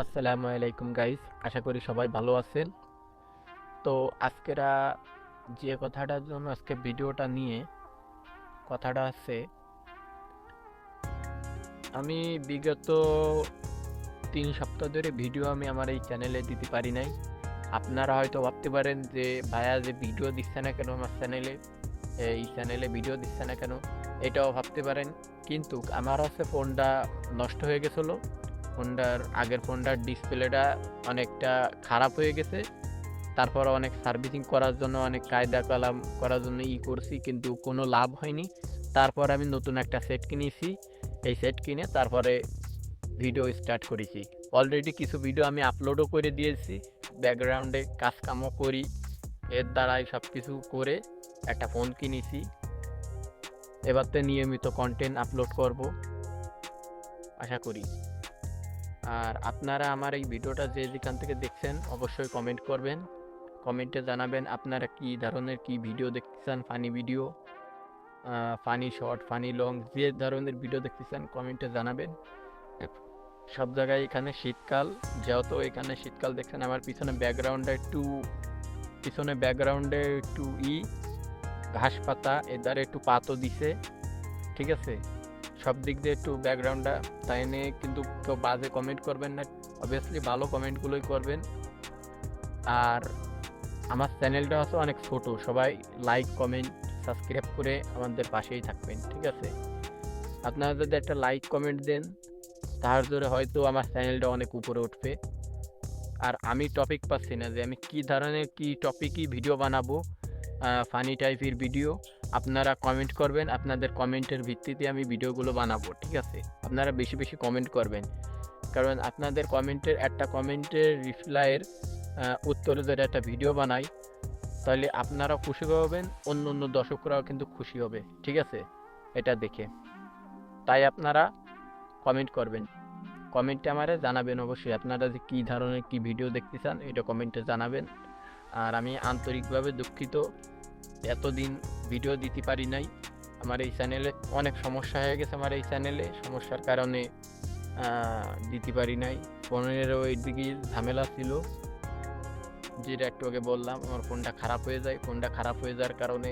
আসসালামু আলাইকুম গাইস আশা করি সবাই ভালো আছেন। তো আজকেরা যে কথাটার জন্য আজকে ভিডিওটা নিয়ে কথাটা আছে, আমি বিগত তিন সপ্তাহ ধরে ভিডিও আমি আমার এই চ্যানেলে দিতে পারি নাই। আপনারা হয়তো ভাবতে পারেন যে, ভাইয়া যে ভিডিও দিচ্ছে না কেন আমার চ্যানেলে এই চ্যানেলে ভিডিও দিচ্ছে না কেন? এটাও ভাবতে পারেন। কিন্তু আমার হচ্ছে ফোনটা নষ্ট হয়ে গেছিল। ফোনটার, আগের ফোনটার ডিসপ্লেটা অনেকটা খারাপ হয়ে গেছে। তারপর অনেক সার্ভিসিং করার জন্য, অনেক কায়দা কালাম করার জন্য ই করছি, কিন্তু কোনো লাভ হয়নি। তারপর আমি নতুন একটা সেট কিনেছি। এই সেট কিনে তারপরে ভিডিও স্টার্ট করেছি। অলরেডি কিছু ভিডিও আমি আপলোডও করে দিয়েছি। ব্যাকগ্রাউন্ডে কাজকামও করি। এর দ্বারাই সব কিছু করে একটা ফোন কিনেছি। এবার তো নিয়মিত কন্টেন্ট আপলোড করব। আশা করি। আর আপনারা আমার এই ভিডিওটা যে যেখান থেকে দেখছেন, অবশ্যই কমেন্ট করবেন। কমেন্টে জানাবেন আপনারা কি ধরনের কি ভিডিও দেখতেছেন funny video funny short funny long যে ধরনের ভিডিও দেখতেছেন কমেন্টে জানাবেন। সব জায়গায় এখানে শীতকাল, যেহেতু এখানে শীতকাল দেখছেন, আমার পিছনে ব্যাকগ্রাউন্ডে একটু, পিছনে ব্যাকগ্রাউন্ডে একটু ই ঘাস পাতা এর দ্বারা একটু পাতও দিছে, ঠিক আছে? সব দিক দিয়ে একটু ব্যাকগ্রাউন্ডটা তাই নিয়ে কিন্তু কেউ বাজে কমেন্ট করবেন না। অবভিয়াসলি ভালো কমেন্টগুলোই করবেন। আর আমার চ্যানেলটা হচ্ছে অনেক ছোট, সবাই লাইক কমেন্ট সাবস্ক্রাইব করে আমাদের পাশেই থাকবেন, ঠিক আছে? আপনারা যদি একটা লাইক কমেন্ট দেন, তার জোরে হয়তো আমার চ্যানেলটা অনেক উপরে উঠবে। আর আমি টপিক পাচ্ছি না যে আমি কী ধরনের, কী টপিকই ভিডিও বানাবো ফানি টাইপের ভিডিও আপনারা কমেন্ট করবেন, আপনাদের কমেন্টের ভিত্তিতে আমি ভিডিওগুলো বানাবো, ঠিক আছে? আপনারা বেশি বেশি কমেন্ট করবেন। কারণ আপনাদের কমেন্টের একটা কমেন্টের রিপ্লাইয়ের উত্তরে যদি একটা ভিডিও বানাই, তাহলে আপনারা খুশি হবেন, অন্য অন্য দর্শকরাও কিন্তু খুশি হবে, ঠিক আছে? এটা দেখে। তাই আপনারা কমেন্ট করবেন। কমেন্টে আমারে জানাবেন অবশ্যই, আপনারা যে কী ধরনের কী ভিডিও দেখতে চান, এটা কমেন্টে জানাবেন। আর আমি আন্তরিকভাবে দুঃখিত। এতদিন ভিডিও দিতে পারি নাই। আমার এই চ্যানেলে অনেক সমস্যা হয়ে গেছে আমার এই চ্যানেলে সমস্যার কারণে দিতে পারি নাই। ফোনের ওই দিকে ঝামেলা ছিল। যেটা একটু আগে বললাম, আমার ফোনটা খারাপ হয়ে যায়। ফোনটা খারাপ হয়ে যাওয়ার কারণে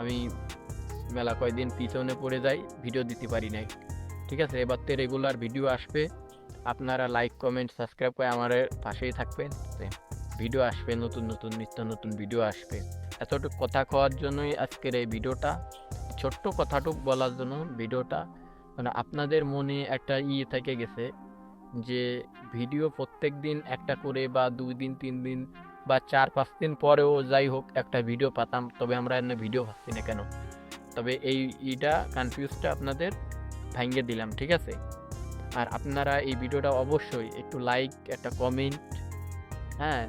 আমি মেলা কয়েকদিন পিছনে পড়ে যাই ভিডিও দিতে পারি নাই। ঠিক আছে, এবার তো রেগুলার ভিডিও আসবে। আপনারা লাইক কমেন্ট সাবস্ক্রাইব করে আমার পাশেই থাকবেন। ভিডিও আসবে, নতুন নতুন, নিত্য নতুন ভিডিও আসবে। এতটুকু কথা কওয়ার জন্যই আজকের এই ভিডিওটা, ছোট্ট কথাটুক বলার জন্য ভিডিওটা মানে আপনাদের মনে একটা ইয়ে থেকে গেছে যে ভিডিও প্রত্যেক দিন একটা করে বা দুই দিন, তিন দিন বা চার, পাঁচ দিন পরেও যাই হোক একটা ভিডিও পাতাম, তবে আমরা এনে ভিডিও পাচ্ছি না কেন? তবে এই ইটা কনফিউজটা আপনাদের ভাঙ্গে দিলাম, ঠিক আছে? আর আপনারা এই ভিডিওটা অবশ্যই একটু লাইক একটা কমেন্ট হ্যাঁ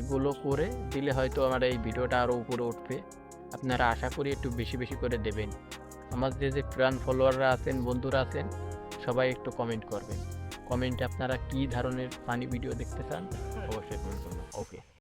এগুলো করে দিলে হয়তো আমার এই ভিডিওটা আরও উপরে উঠবে। আপনারা আশা করি একটু বেশি বেশি করে দেবেন। আমাদের যে যে ফ্রান ফলোয়াররা আছেন, বন্ধুরা আছেন, সবাই একটু কমেন্ট করবেন। কমেন্টে আপনারা কী ধরনের ফানি ভিডিও দেখতে চান, অবশ্যই ওকে